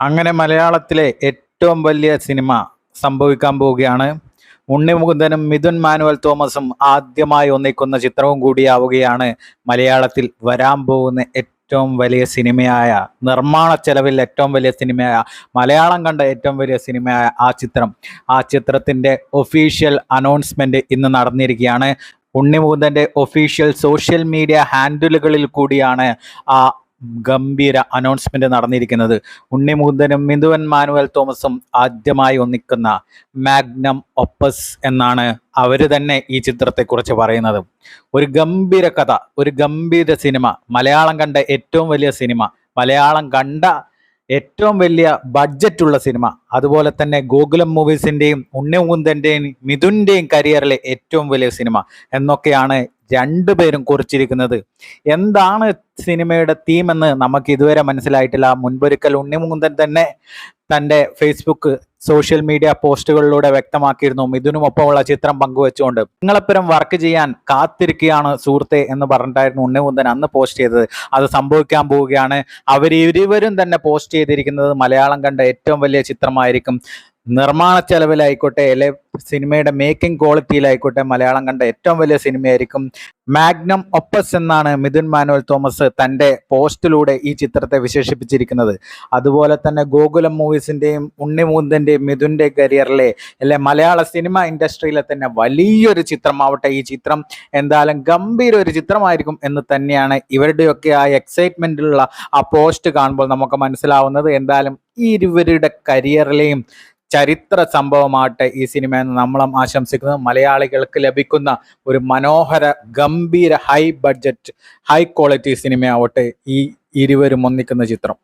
അങ്ങനെ മലയാളത്തിലെ ഏറ്റവും വലിയ സിനിമ സംഭവിക്കാൻ പോവുകയാണ്. ഉണ്ണി മുകുന്ദനും മിഥുൻ മാനുവൽ തോമസും ആദ്യമായി ഒന്നിക്കുന്ന ചിത്രവും കൂടിയാവുകയാണ് മലയാളത്തിൽ വരാൻ പോകുന്ന ഏറ്റവും വലിയ സിനിമയായ നിർമ്മാണ ചെലവിൽ ഏറ്റവും വലിയ സിനിമയായ മലയാളം കണ്ട ഏറ്റവും വലിയ സിനിമയായ ആ ചിത്രം. ആ ചിത്രത്തിന്റെ ഒഫീഷ്യൽ അനൗൺസ്മെന്റ് ഇന്ന് നടന്നിരിക്കുകയാണ്. ഉണ്ണിമുകുന്ദന്റെ ഒഫീഷ്യൽ സോഷ്യൽ മീഡിയ ഹാൻഡിലുകളിൽ കൂടിയാണ് ആ ഗംഭീര അനൗൺസ്മെന്റ് നടന്നിരിക്കുന്നത്. ഉണ്ണിമുകുന്ദനും മിന്ദുവൻ മാനുവൽ തോമസും ആദ്യമായി ഒന്നിക്കുന്ന മാഗ്നം ഒപ്പസ് എന്നാണ് അവർ തന്നെ ഈ ചിത്രത്തെക്കുറിച്ച് പറയുന്നത്. ഒരു ഗംഭീര കഥ ഒരു ഗംഭീര സിനിമ മലയാളം കണ്ട ഏറ്റവും വലിയ സിനിമ മലയാളം കണ്ട ഏറ്റവും വലിയ ബഡ്ജറ്റുള്ള സിനിമ അതുപോലെ തന്നെ ഗോകുലം മൂവീസിന്റെയും ഉണ്ണി മുകുന്ദന്റെയും മിഥുന്റെയും കരിയറിലെ ഏറ്റവും വലിയ സിനിമ എന്നൊക്കെയാണ് രണ്ടുപേരും കുറിച്ചിരിക്കുന്നത്. എന്താണ് സിനിമയുടെ തീം എന്ന് നമുക്ക് ഇതുവരെ മനസ്സിലായിട്ടില്ല. മുൻപൊരിക്കൽ ഉണ്ണിമുകുന്ദൻ തന്നെ തന്റെ ഫേസ്ബുക്ക് സോഷ്യൽ മീഡിയ പോസ്റ്റുകളിലൂടെ വ്യക്തമാക്കിയിരുന്നു. മിഥുനുമൊപ്പമുള്ള ചിത്രം പങ്കുവെച്ചുകൊണ്ട്. നിങ്ങളെപ്പുറം വർക്ക് ചെയ്യാൻ കാത്തിരിക്കുകയാണ് സുഹൃത്തെ എന്ന് പറഞ്ഞിട്ടായിരുന്നു ഉണ്ണിമുന്ദൻ അന്ന് പോസ്റ്റ് ചെയ്തത്. അത് സംഭവിക്കാൻ പോവുകയാണ്. അവരിരുവരും തന്നെ പോസ്റ്റ് ചെയ്തിരിക്കുന്നത് മലയാളം കണ്ട ഏറ്റവും വലിയ ചിത്രമായിരിക്കും. നിർമ്മാണ ചെലവിലായിക്കോട്ടെ അല്ലെ സിനിമയുടെ മേക്കിംഗ് ക്വാളിറ്റിയിലായിക്കോട്ടെ മലയാളം കണ്ട ഏറ്റവും വലിയ സിനിമയായിരിക്കും മാഗ്നം ഒപ്പസ് എന്നാണ് മിഥുൻ മാനുവൽ തോമസ് തന്റെ പോസ്റ്റിലൂടെ ഈ ചിത്രത്തെ വിശേഷിപ്പിച്ചിരിക്കുന്നത്. അതുപോലെ തന്നെ ഗോകുലം മൂവീസിന്റെയും ഉണ്ണിമൂന്തന്റെയും മിഥുന്റെ കരിയറിലെ അല്ലെ മലയാള സിനിമ ഇൻഡസ്ട്രിയിലെ തന്നെ വലിയൊരു ചിത്രമാവട്ടെ ഈ ചിത്രം. എന്തായാലും ഗംഭീര ഒരു ചിത്രമായിരിക്കും എന്ന് തന്നെയാണ് ഇവരുടെയൊക്കെ ആ എക്സൈറ്റ്മെന്റിലുള്ള ആ പോസ്റ്റ് കാണുമ്പോൾ നമുക്ക് മനസ്സിലാവുന്നത്. എന്തായാലും ഈ ഇരുവരുടെ കരിയറിലെയും ചരിത്ര സംഭവമാകട്ടെ ഈ സിനിമ എന്ന് നമ്മളും ആശംസിക്കുന്നത് മലയാളികൾക്ക് ലഭിക്കുന്ന ഒരു മനോഹര ഗംഭീര ഹൈ ബഡ്ജറ്റ് ഹൈ ക്വാളിറ്റി സിനിമയാവട്ടെ ഈ ഇരുവരും ഒന്നിക്കുന്ന ചിത്രം.